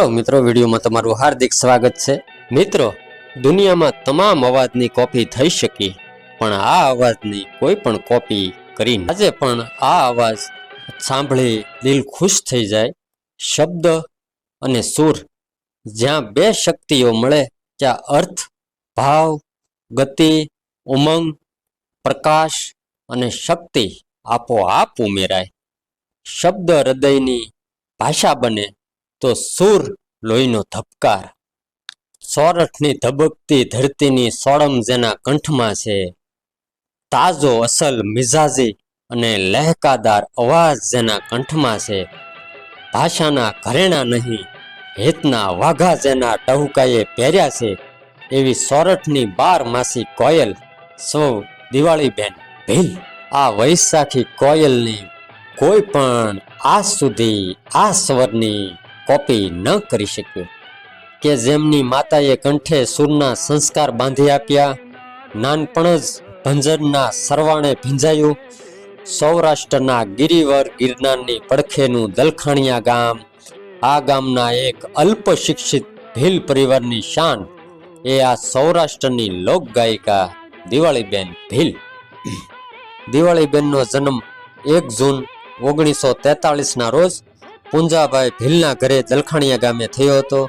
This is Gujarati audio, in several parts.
હલો મિત્રો વિડીયોમાં તમારું હાર્દિક સ્વાગત છે. મિત્રો, દુનિયામાં તમામ અવાજની કોપી થઈ શકી, પણ આ અવાજની કોઈ પણ કોપી કરી આજે પણ આ અવાજ સાંભળી દિલ ખુશ થઈ જાય. શબ્દ અને સુર, જ્યાં બે શક્તિઓ મળે, ત્યાં અર્થ, ભાવ, ગતિ, ઉમંગ, પ્રકાશ અને શક્તિ આપોઆપ ઉમેરાય. શબ્દ હૃદયની ભાષા બને તો સુર લોહીનો ધબકાર. સોરઠની ધબકતી ધરતીની સોળમ જેના કંઠમાં છે. તાજો અસલ મિજાજી અને લહેકાદાર અવાજ જેના કંઠમાં છે. ભાષાના ઘરેણા નહીં હેતના વાઘા જેના ટહુકાએ પહેર્યા છે. એવી સોરઠની બાર માસી કોયલ, સૌ દિવાળીબેન ભીલ. આ વૈશાખી કોયલની કોઈ પણ આજ સુધી આ સ્વરની કોપી ન કરી શક્યો. કે જેમની માતાએ કંઠે સૂરના સંસ્કાર બાંધી આપ્યા, નાનપણ જ ભંજનના સરવાણે ભીંજાયું, સૌરાષ્ટ્રના ગિરિવર ગિરનારની પડખેનું દલખાણિયા ગામ, આ ગામના એક અલ્પ શિક્ષિત ભીલ પરિવારની શાન, એ આ સૌરાષ્ટ્રની લોક ગાયિકા દિવાળીબેન ભીલ. દિવાળીબેનનો જન્મ એક જૂન ઓગણીસો તેતાળીસના રોજ પુંજાભાઈ ભીલના ઘરે દલખાણિયા ગામે થયો હતો.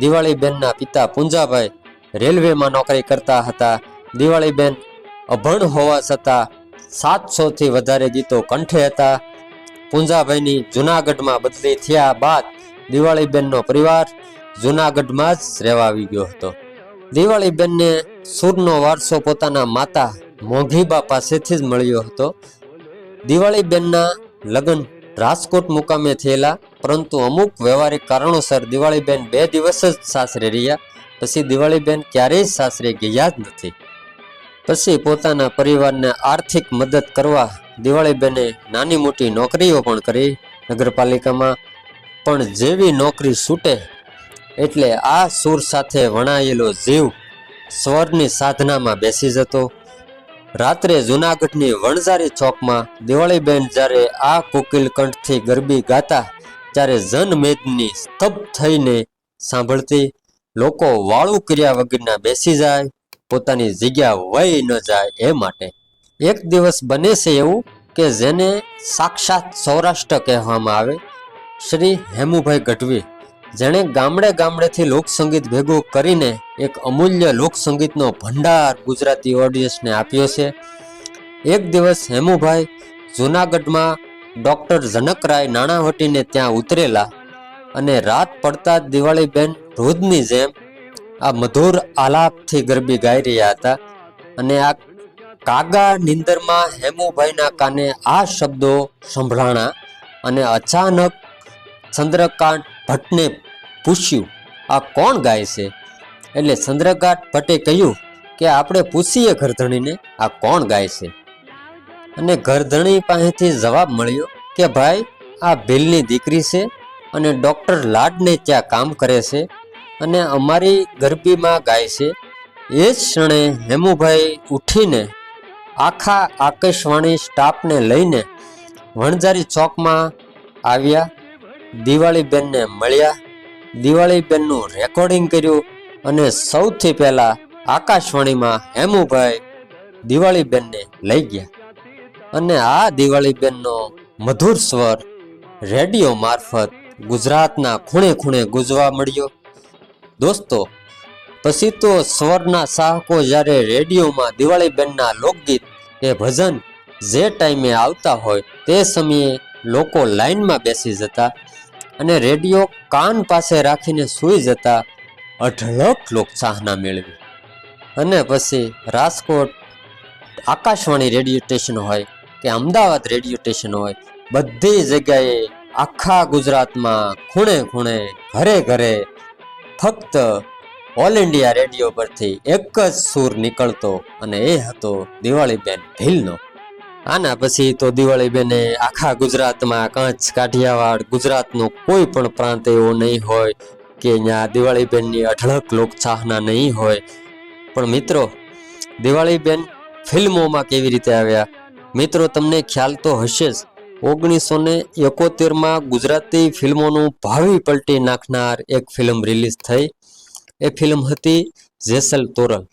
દિવાળીબેનના પિતા પુંજાભાઈ રેલવેમાં નોકરી કરતા હતા. દિવાળીબેન અભણ હોવા છતાં સાતસોથી વધારે ગીતો કંઠે હતા. પુંજાભાઈની જુનાગઢમાં બદલી થયા બાદ દિવાળીબેનનો પરિવાર જુનાગઢમાં જ રહેવા આવી ગયો હતો. દિવાળીબેનને સૂરનો વારસો પોતાના માતા મોઘીબા પાસેથી જ મળ્યો હતો. દિવાળીબેનના લગ્ન રાજકોટ મુકામે થયેલા, પરંતુ અમુક વ્યવહારિક કારણોસર દિવાળીબેન બે દિવસ જ સાસરે રહ્યા. પછી દિવાળીબેન ક્યારેય સાસરે ગયા જ નથી. પછી પોતાના પરિવારને આર્થિક મદદ કરવા દિવાળીબેને નાની મોટી નોકરીઓ પણ કરી. નગરપાલિકામાં પણ જેવી નોકરી છૂટે એટલે આ સૂર સાથે વણાયેલો જીવ સ્વરની સાધનામાં બેસી જતો. રાત્રે જુનાગઢની વણઝારી ચોકમાં દિવાળીબેન જ્યારે આ કોકિલ કંઠથી ગરબી ગાતા, ત્યારે જનમેદની સ્તબ્ધ થઈને સાંભળતી, લોકો વાળું કર્યા વગરના બેસી જાય, પોતાની જગ્યા વહી ન જાય એ માટે. એક દિવસ બને છે એવું કે જેને સાક્ષાત સૌરાષ્ટ્ર કહેવામાં આવે, શ્રી હેમુભાઈ ગઢવી. જેણે ગામડે ગામડેથી લોકસંગીત ભેગું કરીને એક અમૂલ્ય લોકસંગીતનો ભંડાર ગુજરાતી ઓડિયન્સને આપ્યો છે. એક દિવસ હેમુભાઈ જૂનાગઢમાં ડૉક્ટર જનકરાય નાણાવટીને ત્યાં ઉતરેલા અને રાત પડતા જ દિવાળીબેન રોજની જેમ આ મધુર આલાપથી ગરબી ગાઈ રહ્યા હતા અને આ કાગા નિંદરમાં હેમુભાઈના કાને આ શબ્દો સંભળાણા અને અચાનક ચંદ્રકાંત ભટ્ટને પૂછ્યું, આ કોણ ગાય છે? એટલે ચંદ્રકાંત ભટ્ટે કહ્યું કે, આપણે પૂછીએ ઘરધણીને, આ કોણ ગાય છે? અને ઘરધણી પાસેથી જવાબ મળ્યો કે, ભાઈ, આ ભીલની દીકરી છે અને ડૉક્ટર લાડને ત્યાં કામ કરે છે અને અમારી ગરબીમાં ગાય છે. એ જ ક્ષણે હેમુભાઈ ઉઠીને આખા આકાશવાણી સ્ટાફને લઈને વણઝારી ચોકમાં આવ્યા દિવાળીબેનને મળ્યા. દિવાળીબેનનું રેકોર્ડિંગ કર્યું અને સૌથી પહેલા આકાશવાણીમાં હેમુભાઈ દિવાળીબેનને લઈ ગયા. અને આ દિવાળીબેનનો મધુર સ્વર રેડિયો મારફત ગુજરાતના ખૂણે ખૂણે ગુજવા મળ્યો. દોસ્તો, પછી તો સ્વરના સાહકો જ્યારે રેડિયોમાં દિવાળીબેનના લોકગીત કે ભજન જે ટાઈમે આવતા હોય તે સમયે લોકો લાઈનમાં બેસી જતા. અને રેડિયો કાન પાસે રાખીને સૂઈ જતા અઢળક લોકચાહના મેળવી. અને પછી રાજકોટ આકાશવાણી રેડિયો સ્ટેશન હોય કે અમદાવાદ રેડિયો સ્ટેશન હોય, બધી જગ્યાએ આખા ગુજરાતમાં ખૂણે ખૂણે ઘરે ઘરે ફક્ત ઓલ ઇન્ડિયા રેડિયો પરથી એક જ સૂર નીકળતો અને એ હતો દિવાળીબેન ભીલનો. આના પછી તો દિવાળીબેને આખા ગુજરાતમાં કચ્છ કાઠિયાવાડ ગુજરાતનો કોઈ પણ પ્રાંત એવો નહીં હોય કે અહીંયા દિવાળીબેનની અઢળક લોકચાહના નહીં હોય. પણ મિત્રો, દિવાળીબેન ફિલ્મોમાં કેવી રીતે આવ્યા? મિત્રો, તમને ખ્યાલ તો હશે જ. ઓગણીસો ને એકોતેરમાં ગુજરાતી ફિલ્મોનું ભાવિ પલટી નાખનાર એક ફિલ્મ રિલીઝ થઈ. એ ફિલ્મ હતી જેસલ તોરલ.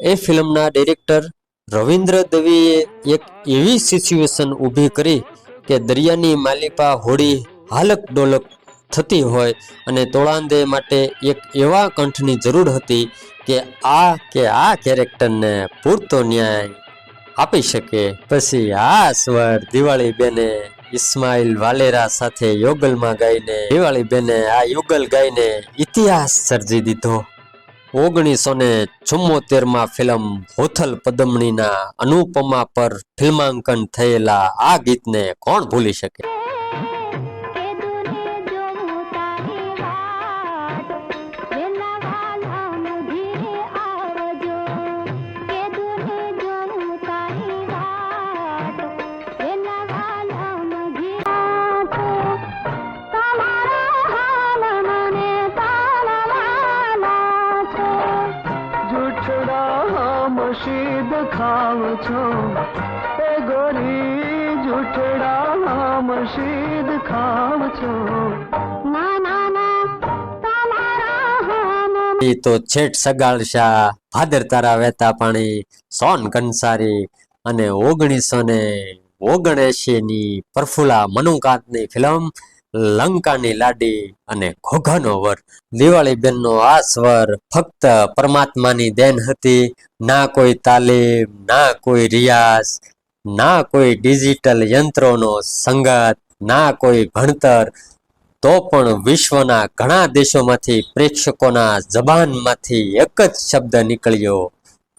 એ ફિલ્મના ડિરેક્ટર રવિન્દ્ર દવેએ એક એવી સિચ્યુએશન ઊભી કરી કે દરિયાની માલિપા હોડી હાલક ડોલક થતી હોય અને તોળાંદે માટે એક એવા કંઠની જરૂર હતી કે આ કે આ કેરેક્ટરને પૂરતો ન્યાય આપી શકે. પછી આ સ્વર દિવાળી બેને ઇસ્માઇલ વાલેરા સાથે યોગલમાં ગાઈને દિવાળી બેને આ યુગલ ગાઈને ઇતિહાસ સર્જી દીધો. ઓગણીસો ને ચુમ્મોતેરમાં ફિલ્મ હોથલ પદમણીના અનુપમા પર ફિલ્માંકન થયેલા આ ગીતને કોણ ભૂલી શકે? ઈ તો છેટ સગાળશા ભાદર તારા વહેતા પાણી, સોન કંસારી અને ઓગણીસો ને ઓગણએંશી ની પ્રફુલા મનુકાંતની ફિલ્મ લંકાની લાડી અને ઘોઘાનો વર. દિવાળી બેનનો આ સ્વર ફક્ત પરમાત્માની દેન હતી. ના કોઈ તાલીમ, ના કોઈ રિયાઝ, ના કોઈ ડિજિટલ યંત્રોનો સંગત, ના કોઈ ભણતર તો પણ વિશ્વના ઘણા દેશોમાંથી પ્રેક્ષકોના જબાનમાંથી એક જ શબ્દ નીકળ્યો,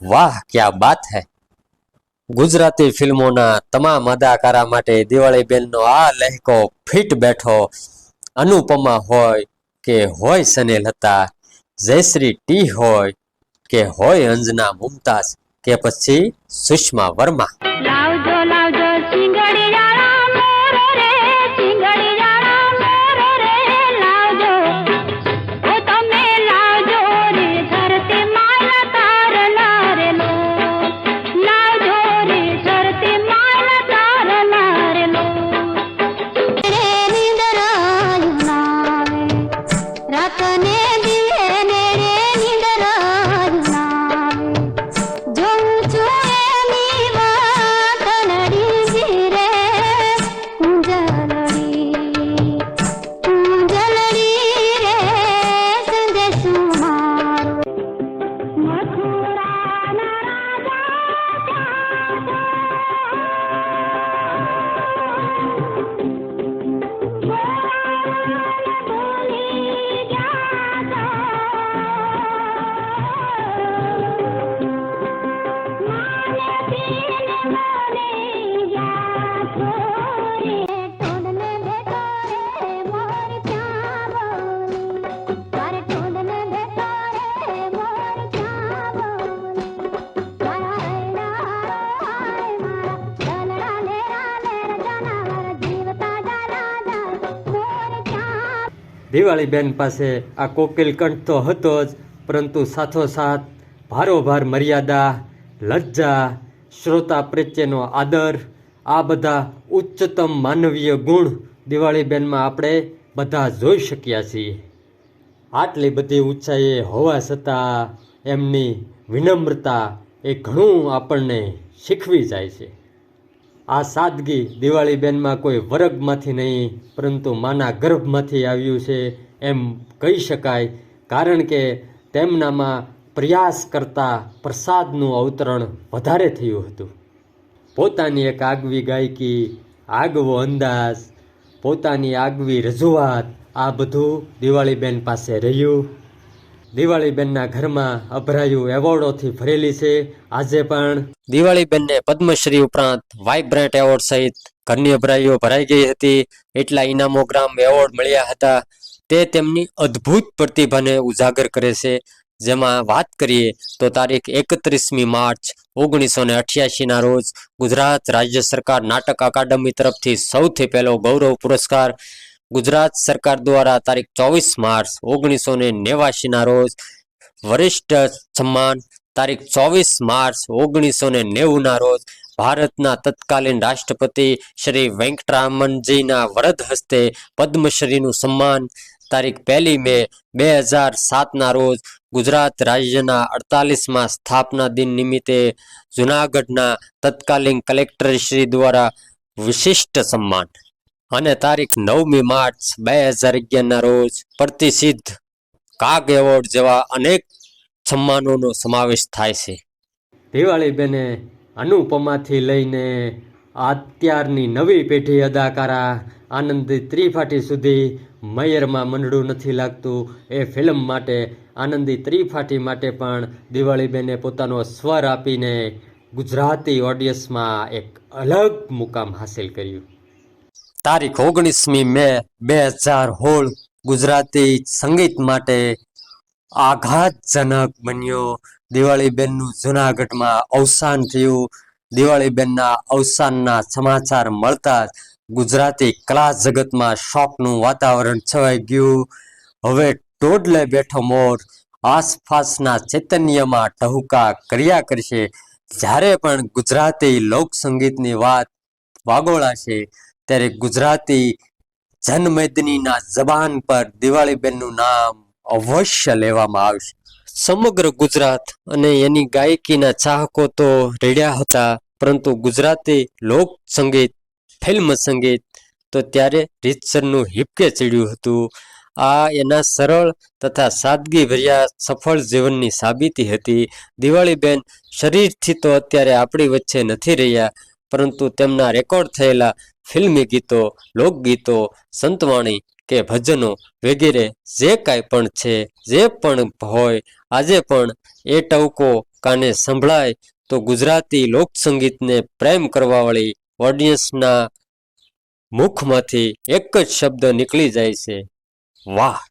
વાહ, ક્યા બાત હૈ. ગુજરાતી ફિલ્મોના તમામ અદાકારા માટે દિવાળીબેનનો આ લહેકો ફિટ બેઠો. અનુપમા હોય કે હોય સનેલ હતા જયશ્રી ટી હોય કે હોય અંજના મુમતાઝ, કે પછી સુષ્મા વર્મા. લાવજો લાવજો બેન પાસે આ કોકિલ કંઠ તો હતો જ, પરંતુ સાથોસાથ ભારોભાર મર્યાદા, લજ્જા, શ્રોતા પ્રત્યેનો આદર આ બધા ઉચ્ચતમ માનવીય ગુણ દિવાળીબેનમાં આપણે બધા જોઈ શક્યા છીએ. આટલી બધી ઊંચાઈએ હોવા છતાં એમની વિનમ્રતા એ ઘણું આપણને શીખવી જાય છે. આ સાદગી દિવાળીબેનમાં કોઈ વર્ગમાંથી નહીં, પરંતુ માના ગર્ભમાંથી આવ્યું છે એમ કહી શકાય, કારણ કે તેમનામાં પ્રયાસ કરતા પ્રસાદનું અવતરણ વધારે થયું હતું. પોતાની એક આગવી ગાયકી, આગવો અંદાજ, પોતાની આગવી રજૂઆત, આ બધું દિવાળીબેન પાસે રહ્યું. દિવાળીબેનના ઘરમાં અભરાયું એવોર્ડોથી ભરેલી છે. આજે પણ દિવાળીબેનને પદ્મશ્રી ઉપરાંત વાઇબ્રન્ટ એવોર્ડ સહિત ઘરની અભરાઈઓ ભરાઈ ગઈ હતી. એટલા ઇનામોગ્રામ એવોર્ડ મળ્યા હતા. તે તેમની અદ્ભુત પ્રતિભાને ઉજાગર કરે છે. જેમાં વાત કરીએ તો તારીખ એકત્રીસમી માર્ચ ઓગણીસો ને અઠ્યાસીના રોજ ગુજરાત રાજ્ય સરકાર નાટક અકાદમી તરફથી સૌથી પહેલો ગૌરવ પુરસ્કાર ગુજરાત સરકાર દ્વારા તારીખ ચોવીસ માર્ચ ઓગણીસો ને નેવાસીના રોજ વરિષ્ઠ સન્માન તારીખ ચોવીસ માર્ચ ઓગણીસો ને નેવુંના રોજ ભારતના તત્કાલીન રાષ્ટ્રપતિ શ્રી વેંકટરામનજીના વરદ હસ્તે પદ્મશ્રીનું સન્માન તારીખ પહેલી મે બે હજાર સાતના રોજ ગુજરાત રાજ્યના અડતાલીસમાં સ્થાપના દિન નિમિત્તે જુનાગઢના તત્કાલીન કલેક્ટરશ્રી દ્વારા વિશિષ્ટ સન્માન. અને તારીખ નવમી માર્ચ બે હજાર અગિયારના રોજ પ્રતિસિદ્ધ કાગ એવોર્ડ જેવા અનેક સન્માનોનો સમાવેશ થાય છે. દિવાળી બેને અનુપમાથી લઈને અત્યારની નવી પેઢી અદાકારા આનંદ ત્રિપાઠી સુધી મયરમાં મંડળું નથી લાગતું. એ ફિલ્મ માટે, આનંદી ત્રિપાઠી માટે પણ દિવાળીબેને પોતાનો સ્વર આપીને ગુજરાતી ઓડિયન્સમાં એક અલગ મુકામ હાસિલ કર્યું. તારીખ ઓગણીસમી મે બે હજાર હોળ ગુજરાતી સંગીત માટે આઘાતજનક બન્યો. દિવાળીબેનનું જુનાગઢમાં અવસાન થયું. દિવાળીબેનના અવસાનના સમાચાર મળતા ગુજરાતી કલા જગતમાં શોકનું વાતાવરણ છવાઈ ગયું. હવે ટોડલે બેઠો મોર આસપાસના ચૈતન્યમાં ટહુકા કર્યા કરશે. જ્યારે પણ ગુજરાતી લોક સંગીતની વાત વાગોળાશે, ત્યારે ગુજરાતી જનમેદનીના જબાન પર દિવાળીબેનનું નામ અવશ્ય લેવામાં આવશે. સમગ્ર ગુજરાત અને એની ગાયકીના ચાહકો તો રેડ્યા હતા, પરંતુ ગુજરાતી લોક સંગીત ફિલ્મ સંગીત તો ત્યારે રીતસરનું હિપકે ચડ્યું હતું. આ એના સરળ તથા સાદગી ભર્યા સફળ જીવનની સાબિતી હતી. દિવાળીબેન શરીરથી તો અત્યારે આપણી વચ્ચે નથી રહ્યા પરંતુ તેમના રેકોર્ડ થયેલા ફિલ્મી ગીતો, લોકગીતો, સંતવાણી કે ભજનો વગેરે જે કાંઈ પણ છે, જે પણ હોય, આજે પણ એ ટવકો કાને સંભળાય તો ગુજરાતી લોક સંગીતને પ્રેમ કરવાવાળી ઓડિયન્સના મુખમાંથી એક જ શબ્દ નીકળી જાય છે. વાહ!